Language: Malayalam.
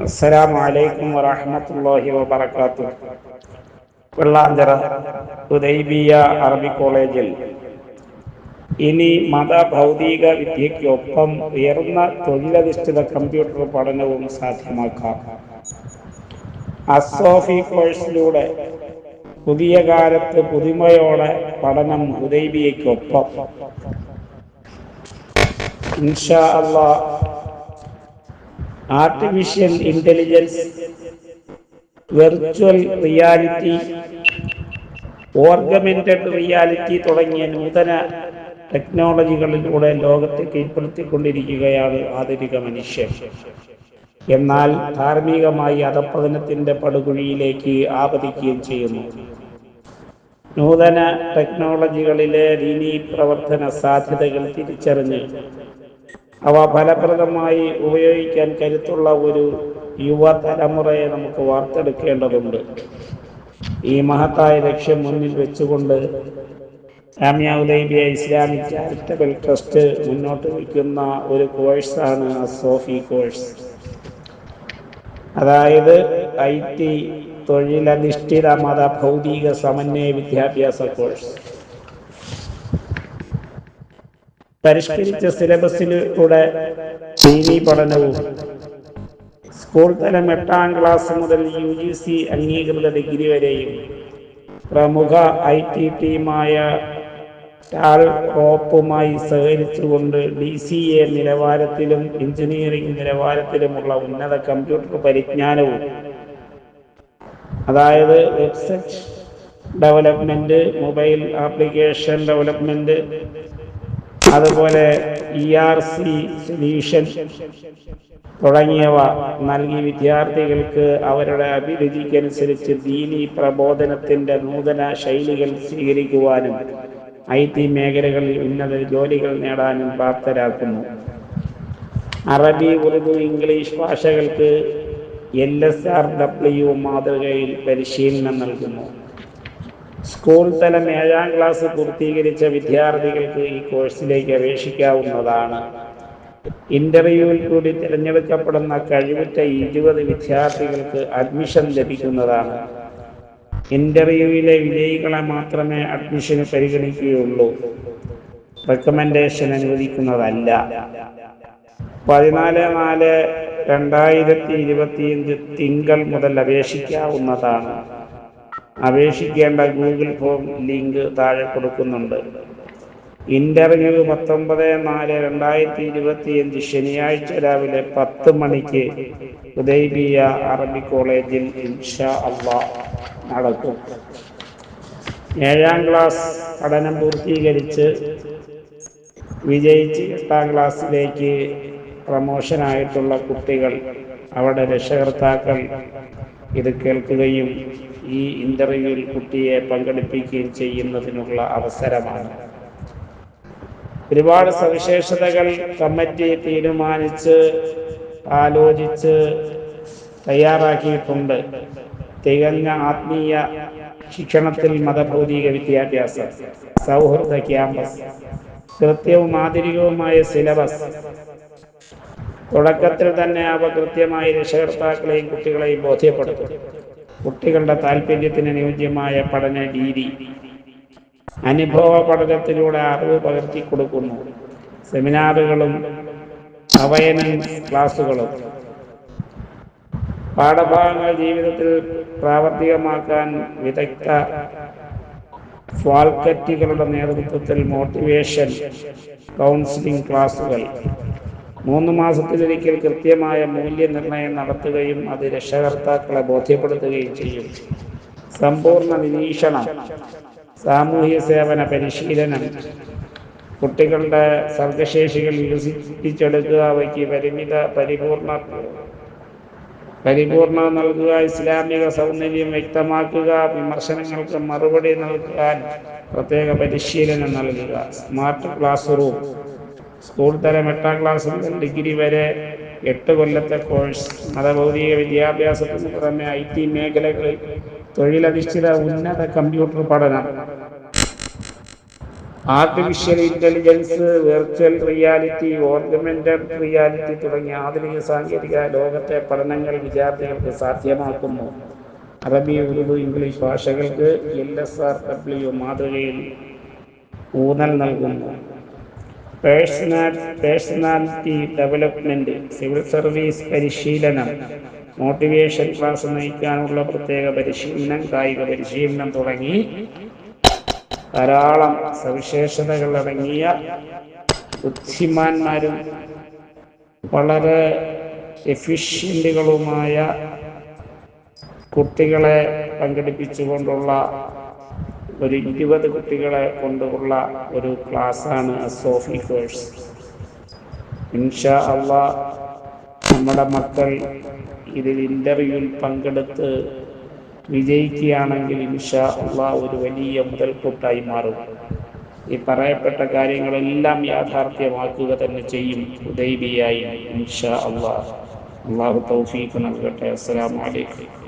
അസ്സലാമു അലൈക്കും വറഹ്മത്തുള്ളാഹി വബറകാതുഹു. വെള്ളാഞ്ചിറ ഉദൈബിയ അറബി കോളേജിൽ. ഇനി മത ഭൗതിക വിദ്യയ്ക്കൊപ്പം ഉയർന്ന തൊഴിലധിഷ്ഠിത കമ്പ്യൂട്ടർ പഠനവും സാധ്യമാക്കാം. അസോഫി കോഴ്സിലൂടെ പുതിയ കാലത്ത് പുതുമയോടെ പഠനം ഉദൈബിയയ്ക്കൊപ്പം. ഇൻഷാ അള്ളാ artificial intelligence virtual reality augmented reality തുടങ്ങിയ നൂതന ടെക്നോളജികളിലൂടെ ലോകത്തെ കീഴ്പ്പെടുത്തിക്കൊണ്ടിരിക്കുകയാണ് ആധുനിക മനുഷ്യൻ. എന്നാൽ ധാർമ്മികമായി അധപ്പതനത്തിന്റെ പടുകുഴിയിലേക്ക് ആപതിക്കുകയും ചെയ്യുന്നു. നൂതന ടെക്നോളജികളിലെ ദീനീ പ്രവർത്തന സാധ്യതകൾ തിരിച്ചറിഞ്ഞ് അവ ഫലപ്രദമായി ഉപയോഗിക്കാൻ കരുത്തുള്ള ഒരു യുവതലമുറയെ നമുക്ക് വാർത്തെടുക്കേണ്ടതുണ്ട്. ഈ മഹത്തായ ലക്ഷ്യം മുന്നിൽ വെച്ചുകൊണ്ട് ജാമ്യ ഉദൈബിയ ഇസ്ലാമിക് ചാരിറ്റബിൾ ട്രസ്റ്റ് മുന്നോട്ട് വയ്ക്കുന്ന ഒരു കോഴ്സാണ് സോഫി കോഴ്സ്. അതായത് ഐ ടി തൊഴിലധിഷ്ഠിത മത ഭൗതിക സമന്വയ വിദ്യാഭ്യാസ കോഴ്സ്. പരിഷ്കരിച്ച സിലബസിലൂടെ ദീനീ പഠനവും. സ്കൂൾ തലം എട്ടാം ക്ലാസ് മുതൽ യു ജി സി അംഗീകൃത ഡിഗ്രി വരെയും പ്രമുഖ ഐ ടി ടീമായ ടാൾ റോപ്പുമായി സഹകരിച്ചുകൊണ്ട് ഡി സി എ നിലവാരത്തിലും എഞ്ചിനീയറിംഗ് നിലവാരത്തിലുമുള്ള ഉന്നത കമ്പ്യൂട്ടർ പരിജ്ഞാനവും അതായത് website development mobile application development അതുപോലെ ഇ ആർ സി സൊല്യൂഷൻ തുടങ്ങിയവ നൽകി വിദ്യാർത്ഥികൾക്ക് അവരുടെ അഭിരുചിക്കനുസരിച്ച് ദീനി പ്രബോധനത്തിന്റെ നൂതന ശൈലികൾ സ്വീകരിക്കുവാനും ഐ ടി മേഖലകളിൽ ഉന്നത ജോലികൾ നേടാനും പ്രാപ്തരാക്കുന്നു. അറബി ഉറുദു ഇംഗ്ലീഷ് ഭാഷകൾക്ക് എൽ എസ് ആർ ഡബ്ല്യു മാതൃകയിൽ പരിശീലനം നൽകുന്നു. സ്കൂൾ തലം ഏഴാം ക്ലാസ് പൂർത്തീകരിച്ച വിദ്യാർത്ഥികൾക്ക് ഈ കോഴ്സിലേക്ക് അപേക്ഷിക്കാവുന്നതാണ്. ഇന്റർവ്യൂവിൽ കൂടി തിരഞ്ഞെടുക്കപ്പെടുന്ന കഴിവുറ്റ ഇരുപത് വിദ്യാർത്ഥികൾക്ക് അഡ്മിഷൻ ലഭിക്കുന്നതാണ്. ഇന്റർവ്യൂവിലെ വിജയികളെ മാത്രമേ അഡ്മിഷന് പരിഗണിക്കുകയുള്ളൂ. റെക്കമെൻഡേഷൻ അനുവദിക്കുന്നതല്ല. പതിനാല് നാല് രണ്ടായിരത്തി ഇരുപത്തിയഞ്ച് തിങ്കൾ മുതൽ അപേക്ഷിക്കാവുന്നതാണ്. അപേക്ഷിക്കേണ്ട ഗൂഗിൾ ഫോം ലിങ്ക് താഴെ കൊടുക്കുന്നുണ്ട്. ഇന്റർവ്യൂ പത്തൊമ്പത് നാല് രണ്ടായിരത്തി ഇരുപത്തിയഞ്ച് ശനിയാഴ്ച രാവിലെ പത്ത് മണിക്ക് ഉദൈബിയ അറബി കോളേജിൽ ഇൻഷാ അള്ളാ നടക്കും. ഏഴാം ക്ലാസ് പഠനം പൂർത്തീകരിച്ച് വിജയിച്ച് എട്ടാം ക്ലാസ്സിലേക്ക് പ്രമോഷനായിട്ടുള്ള കുട്ടികൾ അവിടെ രക്ഷകർത്താക്കൾ ഇത് കേൾക്കുകയും ഈ ഇന്റർവ്യൂവിൽ കുട്ടിയെ പങ്കെടുപ്പിക്കുകയും ചെയ്യുന്നതിനുള്ള അവസരമാണ്. ഒരുപാട് സവിശേഷതകൾ കമ്മിറ്റി തീരുമാനിച്ച് ആലോചിച്ച് തയ്യാറാക്കിയിട്ടുണ്ട്. തികഞ്ഞ ആത്മീയ ശിക്ഷണത്തിൽ മതഭൗതിക വിദ്യാഭ്യാസം സൗഹൃദ ക്യാമ്പസ് കൃത്യവും ആധുനികവുമായ സിലബസ്. തുടക്കത്തിൽ തന്നെ അവ കൃത്യമായി രക്ഷകർത്താക്കളെയും കുട്ടികളെയും ബോധ്യപ്പെടുത്തും. കുട്ടികളുടെ താല്പര്യത്തിന് അനുയോജ്യമായ പഠന രീതി. അനുഭവ പഠനത്തിലൂടെ അറിവ് പകർത്തി കൊടുക്കുന്നു. സെമിനാറുകളും അവയനൻസ് ക്ലാസുകളും പാഠഭാഗങ്ങൾ ജീവിതത്തിൽ പ്രാവർത്തികമാക്കാൻ വിദഗ്ധ ഫാൽക്കറ്റുകളുടെ നേതൃത്വത്തിൽ മോട്ടിവേഷൻ കൗൺസിലിംഗ് ക്ലാസുകൾ മൂന്ന് മാസത്തിലൊരിക്കൽ കൃത്യമായ മൂല്യനിർണയം നടത്തുകയും അത് രക്ഷകർത്താക്കളെ ബോധ്യപ്പെടുത്തുകയും ചെയ്യും. സമ്പൂർണ നിരീക്ഷണം സാമൂഹ്യ സേവന പരിശീലനം കുട്ടികളുടെ സർഗശേഷികൾ വികസിപ്പിച്ചെടുക്കുക അവയ്ക്ക് പരിമിത പരിപൂർണ പരിപൂർണ നൽകുക ഇസ്ലാമിക സൗന്ദര്യം വ്യക്തമാക്കുക വിമർശനങ്ങൾക്ക് മറുപടി നൽകാൻ പ്രത്യേക പരിശീലനം നൽകുക. സ്മാർട്ട് ക്ലാസ് റൂം സ്കൂൾ തലം എട്ടാം ക്ലാസ് മുതൽ ഡിഗ്രി വരെ എട്ട് കൊല്ലത്തെ കോഴ്സ്. മതഭൗതിക വിദ്യാഭ്യാസത്തിന് പുറമെ ഐ ടി മേഖലകളിൽ തൊഴിലധിഷ്ഠിത ഉന്നത കമ്പ്യൂട്ടർ പഠനം. Artificial intelligence virtual reality augmented reality തുടങ്ങിയ ആധുനിക സാങ്കേതിക ലോകത്തെ പഠനങ്ങൾ വിദ്യാർത്ഥികൾക്ക് സാധ്യമാക്കുന്നു. അറബി ഉറുദു ഇംഗ്ലീഷ് ഭാഷകൾക്ക് എൽ എസ് ആർ ഡബ്ല്യു മാതൃകയിൽ ഊന്നൽ നൽകുന്നു. Personal personality development civil service പരിശീലനം മോട്ടിവേഷൻ ക്ലാസ് നയിക്കാനുള്ള പ്രത്യേക പരിശീലനം കായിക പരിശീലനം തുടങ്ങി. ധാരാളം സവിശേഷതകൾ അടങ്ങിയ ബുദ്ധിമാന്മാരും വളരെ എഫിഷ്യന്റുകളുമായ കുട്ടികളെ പങ്കെടുപ്പിച്ചുകൊണ്ടുള്ള ഒരു ഇരുപത് കുട്ടികളെ കൊണ്ടുള്ള ഒരു ക്ലാസ്സാണ് സോഫി കോഴ്സ് ഇൻഷാ അള്ളാ നമ്മുടെ മക്കൾ ഇതിൽ ഇന്റർവ്യൂവിൽ പങ്കെടുത്ത് വിജയിക്കുകയാണെങ്കിൽ ഇൻഷാ അള്ളാ ഒരു വലിയ മുതൽക്കൂട്ടായി മാറും. ഈ പറയപ്പെട്ട കാര്യങ്ങളെല്ലാം യാഥാർത്ഥ്യമാക്കുക തന്നെ ചെയ്യും. ഉദൈബിയായി ഇൻഷാ അള്ളാ. അള്ളാഹു തൗഫീഖ് നൽകട്ടെ. അസ്സലാമു അലൈക്കും.